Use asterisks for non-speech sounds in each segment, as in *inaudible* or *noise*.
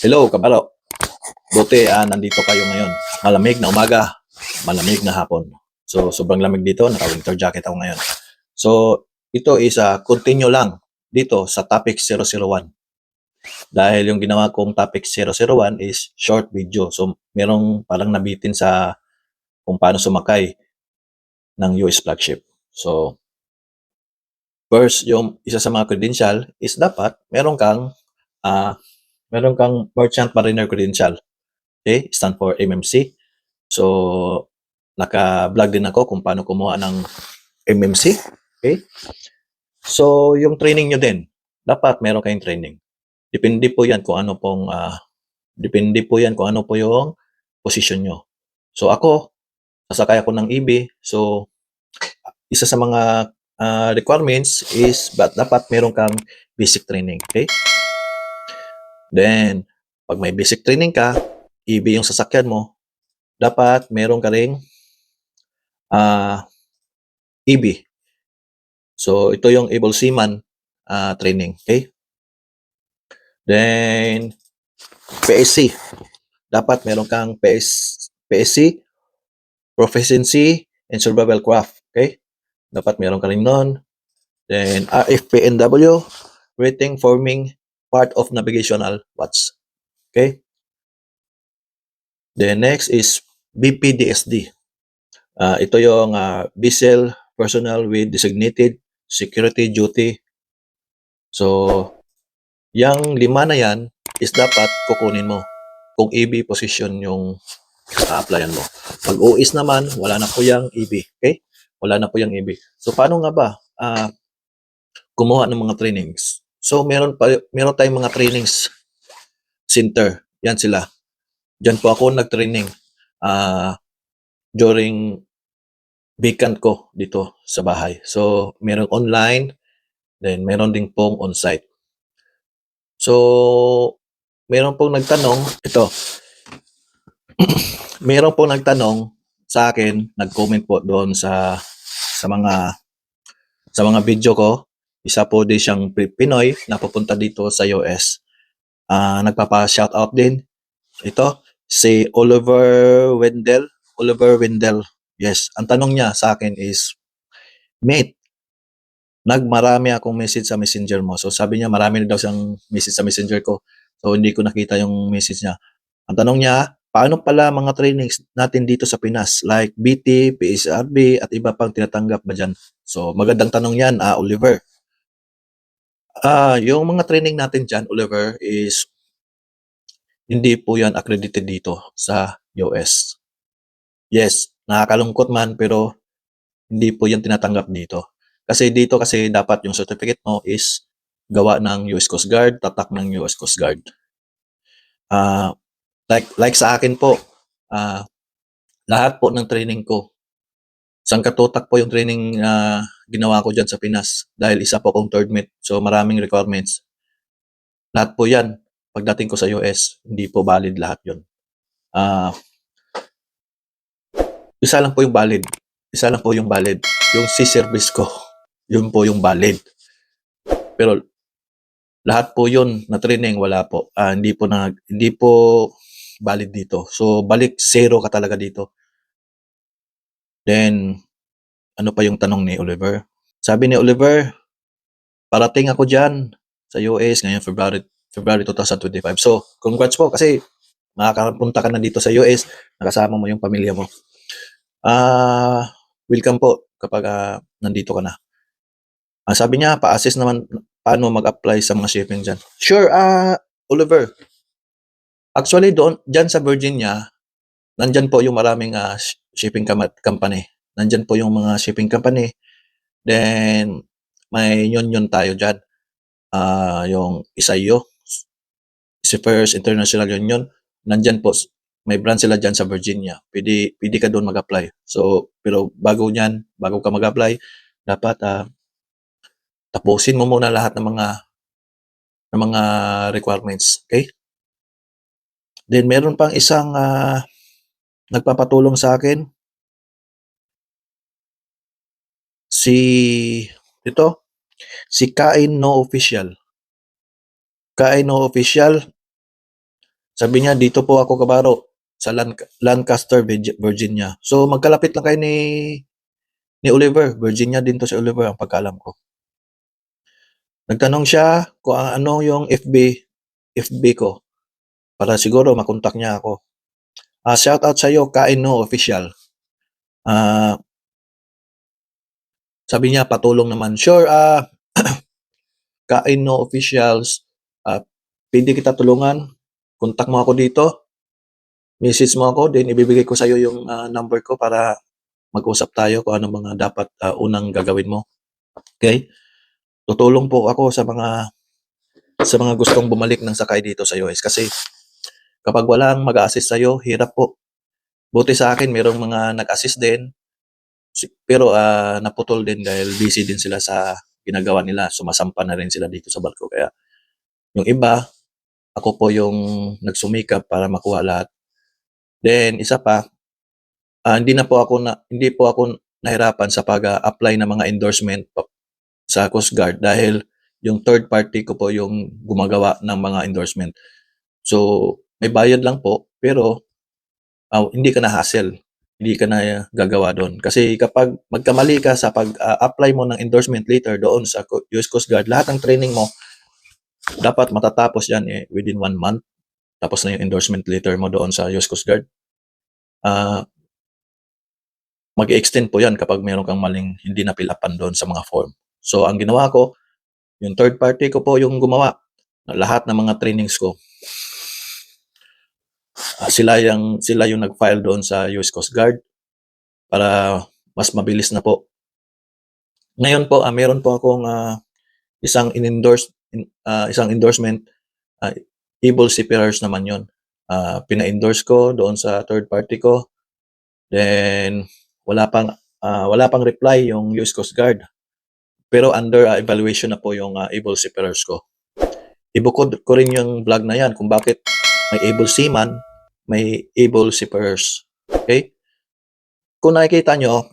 Hello, kabaro. Buti ah, nandito kayo ngayon. Malamig na umaga, malamig na hapon. So, sobrang lamig dito. Naka-winter jacket ako ngayon. So, ito is ah, continue lang dito sa topic 001. Dahil yung ginawa kong topic 001 is short video. So, merong parang nabitin sa kung paano sumakay ng US flagship. So, first, yung isa sa mga credential is dapat meron kang ah meron kang Merchant Mariner Credential. Okay? Stand for MMC. So, naka-vlog din ako kung paano kumuha ng MMC. Okay? So, yung training nyo din, dapat meron kayong training. Depende po yan kung ano pong, ah, depende po yan kung ano po yung position nyo. So, ako, sasakay ako ng EB. So, isa sa mga ah, requirements is but dapat meron kang basic training. Okay? Then, pag may basic training ka, EB yung sasakyan mo, dapat meron ka ring ah, EB. So, ito yung able seaman ah, training. Okay? Then, PSC. Dapat meron kang PS, PSC, Proficiency in Survival Craft. Okay? Dapat meron ka rin nun. Then, RFPNW, Rating Forming Part of Navigational Watch. Okay? Then, next is BPDSD. Ah, ito yung ah, Vessel Personnel with Designated Security Duty. So, yung lima na yan is dapat kukunin mo kung EB position yung a-applyan mo. Pag OIS naman, wala na po yung EB. Okay? Wala na po yung EB. So, paano nga ba ah kumuha ng mga trainings? So, meron, pa, meron tayong mga trainings center. Yan sila. Diyan po ako nag-training ah during vacant ko dito sa bahay. So, meron online, then meron din pong on-site. So, meron pong nagtanong, ito, *clears throat* meron pong nagtanong sa akin, nag-comment po doon sa sa mga sa mga video ko. Isa po din siyang Pi- Pinoy na pupunta dito sa US. Ah, nagpapa-shoutout din. Ito, si Oliver Wendell. Oliver Wendell. Yes, ang tanong niya sa akin is, Mate, nagmarami akong message sa messenger mo. So sabi niya, marami na daw siyang message sa messenger ko. So hindi ko nakita yung message niya. Ang tanong niya, paano pala mga trainings natin dito sa Pinas? Like BT, PSRB, at iba pang tinatanggap ba dyan? So magandang tanong yan, ah, Oliver. Ah, yung mga training natin dyan, Oliver, is hindi po yan accredited dito sa US. Yes, nakakalungkot man pero hindi po yan tinatanggap dito. Kasi dito kasi dapat yung certificate mo is gawa ng US Coast Guard, tatak ng US Coast Guard. Ah, like like sa akin po, ah lahat po ng training ko sangkatutak po yung training na ginawa ko dyan sa Pinas dahil isa po akong third mate. So maraming requirements. Lahat po yan. Pagdating ko sa US, hindi po valid lahat yun. Ah, isa lang po yung valid. Isa lang po yung valid. Yung C-service ko, yun po yung valid. Pero lahat po yun na training, wala po. Ah, hindi po na, hindi po valid dito. So, balik zero ka talaga dito. Then, ano pa yung tanong ni Oliver? Sabi ni Oliver, parating ako dyan sa US ngayon February, February 2025. So, congrats po kasi makakapunta ka na dito sa US, nakasama mo yung pamilya mo. Ah, welcome po kapag ah, nandito ka na. Ah, sabi niya, pa-assist naman paano mag-apply sa mga shipping dyan. Sure, ah, Oliver. Actually, doon, dyan sa Virginia, nandyan po yung maraming sh- shipping company. Nandyan po yung mga shipping company. Then, may yun-yun tayo dyan. Ah, yung Isayo, si First International Union, nandyan po, may branch sila dyan sa Virginia. Pwede, pwede ka doon mag-apply. So, pero bago niyan, bago ka mag-apply, dapat ah, tapusin mo muna lahat ng mga ng mga requirements. Okay? Then, meron pang isang ah, nagpapatulong sa akin. Si, ito, si Kain No Official. Kain No Official, Sabi niya, dito po ako kabaro sa Lan- Lancaster, Virgi- Virginia. So magkalapit lang kayo ni ni Oliver. Virginia din to si Oliver ang pagkaalam ko. Nagtanong siya kung ano yung FB FB ko para siguro makontak niya ako. Ah, shout out sa iyo, Kain No Official. Ah, sabi niya patulong naman. Sure, ah *clears throat* Kain No Officials. Ah, pwede kita tulungan. Kontak mo ako dito. Message mo ako, then ibibigay ko sa iyo yung ah, number ko para mag-usap tayo kung ano mga dapat ah, unang gagawin mo. Okay? Tutulong po ako sa mga sa mga gustong bumalik ng sakay dito sa US kasi kapag walang mag-assist sa iyo, hirap po. Buti sa akin, merong mga nag-assist din. Pero ah, naputol din dahil busy din sila sa ginagawa nila. Sumasampa na rin sila dito sa barko. Kaya yung iba, ako po yung nagsumikap para makuha lahat. Then isa pa, ah, hindi na po ako na hindi po ako nahirapan sa pag-apply ng mga endorsement sa Coast Guard dahil yung third party ko po yung gumagawa ng mga endorsement. So, may bayad lang po, pero ah, hindi ka na hassle. Hindi ka na gagawa doon. Kasi kapag magkamali ka sa pag-apply mo ng endorsement later doon sa US Coast Guard, lahat ng training mo, dapat matatapos yan eh, within one month. Tapos na yung endorsement letter mo doon sa US Coast Guard. Ah, mag-extend po yan kapag meron kang maling hindi napilapan doon sa mga form. So, ang ginawa ko, yung third party ko po yung gumawa lahat ng mga trainings ko. Ah, sila yung sila yung nag-file doon sa US Coast Guard para mas mabilis na po. Ngayon po, ah, meron po akong ah, isang in-endorse in- ah, isang endorsement ah, Able Seafarers naman yon. Ah, pina-endorse ko doon sa third party ko. Then wala pang ah, wala pang reply yung US Coast Guard. Pero under ah, evaluation na po yung ah, Able Seafarers ko. Ibukod ko rin yung vlog na yan kung bakit may able seaman, may able seafarers. Okay? Kung nakikita nyo,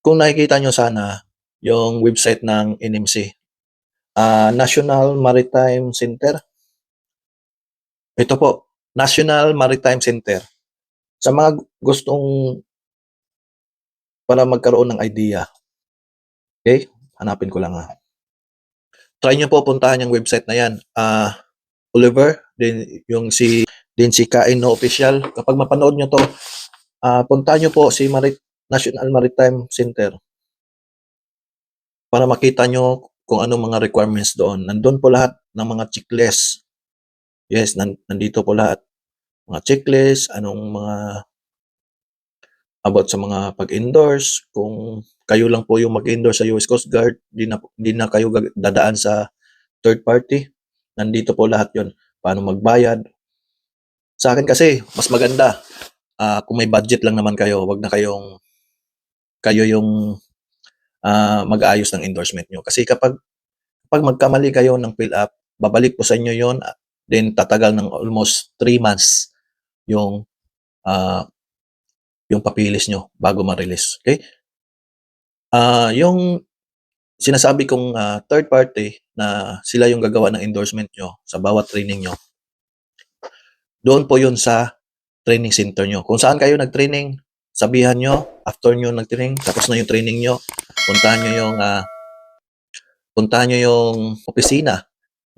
kung nakikita nyo sana yung website ng NMC, ah, National Maritime Center. Ito po, National Maritime Center. Sa mga gu- gustong para magkaroon ng idea. Okay? Hanapin ko lang ha. Try nyo po puntahan yung website na yan. Ah, Oliver, din yung si din si Kain no official. Kapag mapanood nyo to, ah puntahan nyo po si Marit National Maritime Center para makita nyo kung anong mga requirements doon. Nandun po lahat ng mga checklist. Yes, nan- nandito po lahat. Mga checklist, anong mga about sa mga pag-endorse, kung kayo lang po yung mag-endorse sa US Coast Guard, di na, di na kayo dadaan sa third party. Nandito po lahat yon Paano magbayad. Sa akin kasi, mas maganda. ah, kung may budget lang naman kayo, wag na kayong kayo yung ah, mag-aayos ng endorsement nyo. Kasi kapag, kapag magkamali kayo ng fill up, babalik po sa inyo yon then tatagal ng almost 3 months yung ah, yung papilis nyo bago ma-release. Okay? Ah, yung sinasabi kong ah, third party na sila yung gagawa ng endorsement nyo sa bawat training nyo, doon po yun sa training center nyo. Kung saan kayo nag-training, sabihan nyo, after nyo nag-training, tapos na yung training nyo, puntahan nyo yung, ah, puntahan nyo yung opisina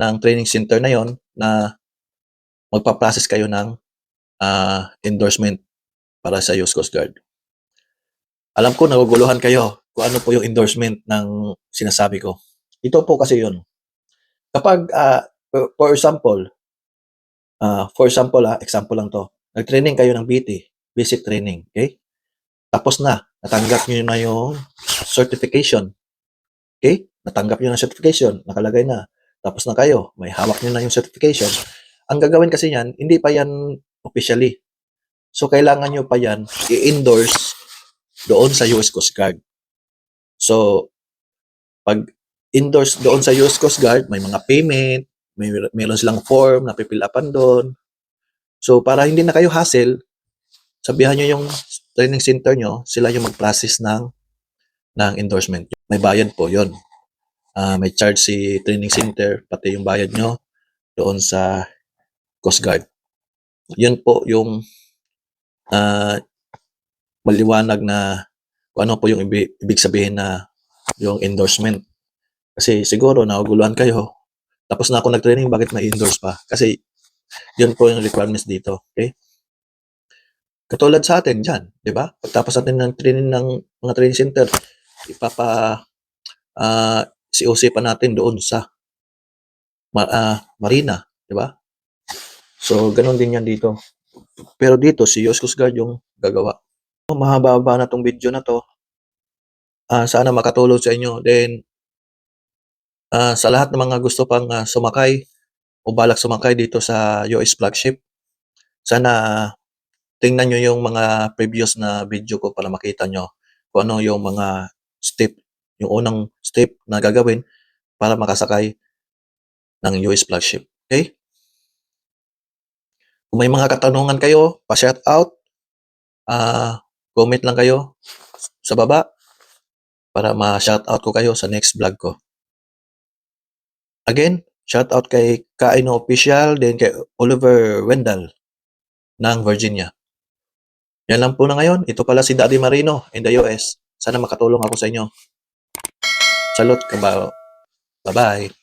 ng training center na yon na magpa-process kayo ng ah, endorsement para sa US Coast Guard. Alam ko, naguguluhan kayo kung ano po yung endorsement ng sinasabi ko. Ito po kasi yun. Kapag, for- for example, ah, for example, ah, example lang to, nag-training kayo ng BT, basic training, okay? Tapos na, natanggap nyo na yung certification. Okay? Natanggap nyo na certification, nakalagay na. Tapos na kayo, may hawak nyo na yung certification. Ang gagawin kasi yan, hindi pa yan officially. So, kailangan nyo pa yan i-endorse doon sa US Coast Guard. So, pag endorse doon sa US Coast Guard, may mga payment, may meron silang form na pipilapan doon. So, para hindi na kayo hassle, sabihan nyo yung training center nyo, sila yung mag-process ng, ng endorsement. May bayad po yon Ah, may charge si training center, pati yung bayad nyo doon sa Coast Guard. Yun po yung ah, maliwanag na kung ano po yung ibi- ibig sabihin na yung endorsement. Kasi siguro nakaguluhan kayo. Tapos na ako nag-training, bakit may endorse pa? Kasi yun po yung requirements dito. Okay? Katulad sa atin dyan, di ba? Pagtapos natin ng training ng mga training center, ipapa ah COC pa natin doon sa ah, Marina, di ba? So, ganun din yan dito. Pero dito, si Coast Guard yung gagawa. Mahaba-haba na tong video na to. Ah, sana makatulong sa inyo. Then, ah, sa lahat ng mga gusto pang ah, sumakay o balak sumakay dito sa US flagship, sana tingnan nyo yung mga previous na video ko para makita nyo kung ano yung mga step, yung unang step na gagawin para makasakay ng US flagship. Okay? Kung may mga katanungan kayo, pa-shout out, ah, comment lang kayo sa baba para ma-shout out ko kayo sa next vlog ko. Again, shout out kay Kaino Official, then kay Oliver Wendell ng Virginia. Yan lang po na ngayon. Ito pala si Daddy Marino in the US. Sana makatulong ako sa inyo. Salute, kabao. Bye-bye.